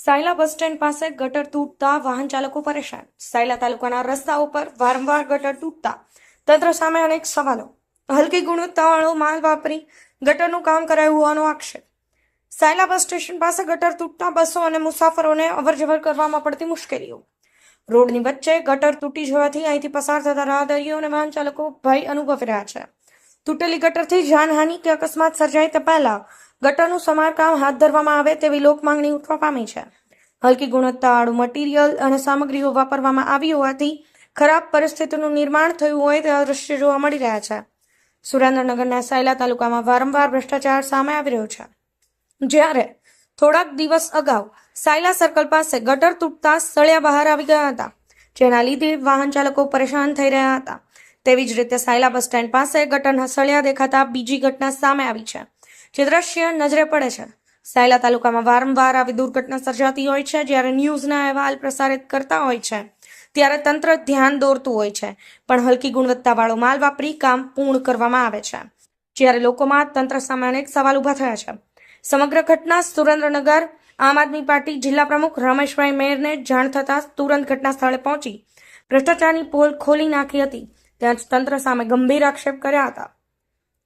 Sayla bus stand પાસે ગટર તૂટતા વાહન ચાલકો પરેશાન. સાયલા તાલુકાના રસ્તાઓ પર વારંવાર ગટર તૂટતા તંત્ર સામે અનેક સવાલો. હલકી ગુણવત્તાવાળો માલ વાપરી ગટરનું કામ કરાયું હોવાનો આક્ષેપ. સાયલા બસ સ્ટેશન પાસે ગટર તૂટતા બસો અને મુસાફરોને અવરજવર કરવામાં પડતી મુશ્કેલીઓ. રોડની વચ્ચે ગટર તૂટી જવાથી અહીંથી પસાર થતા રાહદારીઓ અને વાહન ચાલકો ભય અનુભવી રહ્યા છે. તૂટેલી ગટરથી જાનહાનિ કે અકસ્માત સર્જાય તે પહેલા ગટરનું સમારકામ હાથ ધરવામાં આવે તેવી લોક માંગણી ઉઠવા પામી છે. હલકી ગુણવત્તાવાળું મટીરિયલ અને સામગ્રીઓ વાપરવામાં આવી હોવાથી ખરાબ પરિસ્થિતિનું નિર્માણ થયું હોય તેવા દ્રશ્યો જોવા મળી રહ્યા છે. સુરેન્દ્રનગરના સાયલા તાલુકામાં વારંવાર ભ્રષ્ટાચાર સામે આવી રહ્યો છે. જ્યારે થોડાક દિવસ અગાઉ સાયલા સર્કલ પાસે ગટર તૂટતા સળિયા બહાર આવી ગયા હતા, જેના લીધે વાહન ચાલકો પરેશાન થઈ રહ્યા હતા. તેવી જ રીતે સાયલા બસ સ્ટેન્ડ પાસે ગટરના સળિયા દેખાતા બીજી ઘટના સામે આવી છે. જે દ્રશ્ય નજરે પડે છે. સાયલા તાલુકામાં વારંવાર આવી દુર્ઘટના સર્જાતી હોય છે, જ્યારે ન્યૂઝના અહેવાલ પ્રસારિત કરતા હોય છે. ત્યારે તંત્ર ધ્યાન દોરતું હોય છે, પણ હલકી ગુણવત્તાવાળો માલ વાપરી કામ પૂર્ણ કરવામાં આવે છે. જ્યારે લોકોમાં તંત્ર સામે અનેક સવાલ ઊભા થયા છે. સમગ્ર ઘટના સુરેન્દ્રનગર, આમ આદમી પાર્ટી જિલ્લા પ્રમુખ રમેશભાઈ મેયરને જાણ થતાં તુરંત ઘટના સ્થળે પહોંચી. ભ્રષ્ટાચારની પોલ ખોલી નાખી હતી. ત્યાં જ તંત્ર સામે ગંભીર આક્ષેપ કર્યા હતા.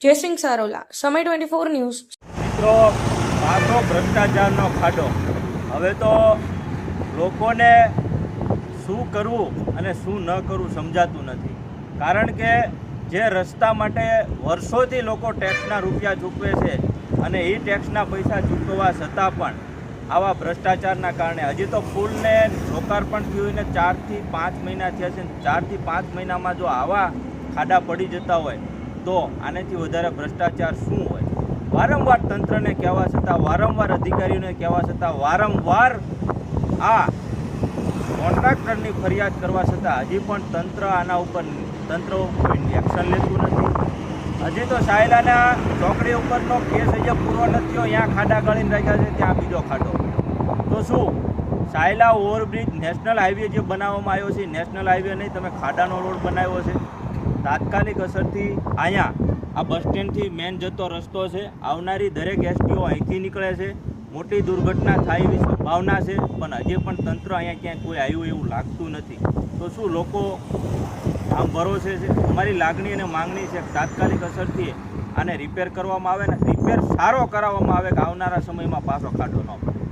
જયસિંહ સારોલા, સમય ટ્વેન્ટી ફોર ન્યૂઝ મિત્રો આખો ભ્રષ્ટાચારનો ખાડો. હવે તો લોકોને શું કરવું અને શું ન કરવું સમજાતું નથી. કારણ કે જે રસ્તા માટે વર્ષોથી લોકો ટેક્સના રૂપિયા ચૂકવે છે અને એ ટેક્સના પૈસા ચૂકવવા છતાં પણ આવા ભ્રષ્ટાચારના કારણે હજી તો પુલને લોકાર્પણ થયું ને ચારથી પાંચ મહિના થયા છે ચારથી પાંચ મહિનામાં જો આવા ખાડા પડી જતા હોય તો આનાથી વધારે ભ્રષ્ટાચાર શું હોય? વારંવાર તંત્રને કહેવા છતાં, વારંવાર અધિકારીઓને કહેવા છતાં, વારંવાર આ કોન્ટ્રાક્ટરની ફરિયાદ કરવા છતાં હજી પણ તંત્ર આના ઉપર, તંત્ર એક્શન લેતું નથી. હજી તો સાયલાના ચોકડી ઉપરનો કેસ હજી પૂરો નથી ત્યાં ખાડા ગળીને રાખ્યા છે, ત્યાં બીજો ખાડો. તો શું? સાયલા ઓવરબ્રિજ નેશનલ હાઈવે જે બનાવવામાં આવ્યો છે, નેશનલ હાઈવે નહીં, તમે ખાડાનો રોડ બનાવ્યો છે. તાત્કાલિક અસરથી અહીંયા આ બસ સ્ટેન્ડથી મેન જતો રસ્તો છે. આવનારી દરેક એસટીઓ અહીંથી નીકળે છે. મોટી દુર્ઘટના થાય એવી સંભાવના છે, પણ હજી પણ તંત્ર અહીંયા ક્યાંય કોઈ આવ્યું એવું લાગતું નથી. તો શું લોકો આમ ભરોસે છે? અમારી લાગણી અને માંગણી છે તાત્કાલિક અસરથી આને રિપેર કરવામાં આવે ને રિપેર સારો કરાવવામાં આવે કે આવનારા સમયમાં પાછો ખાડો ન પડે.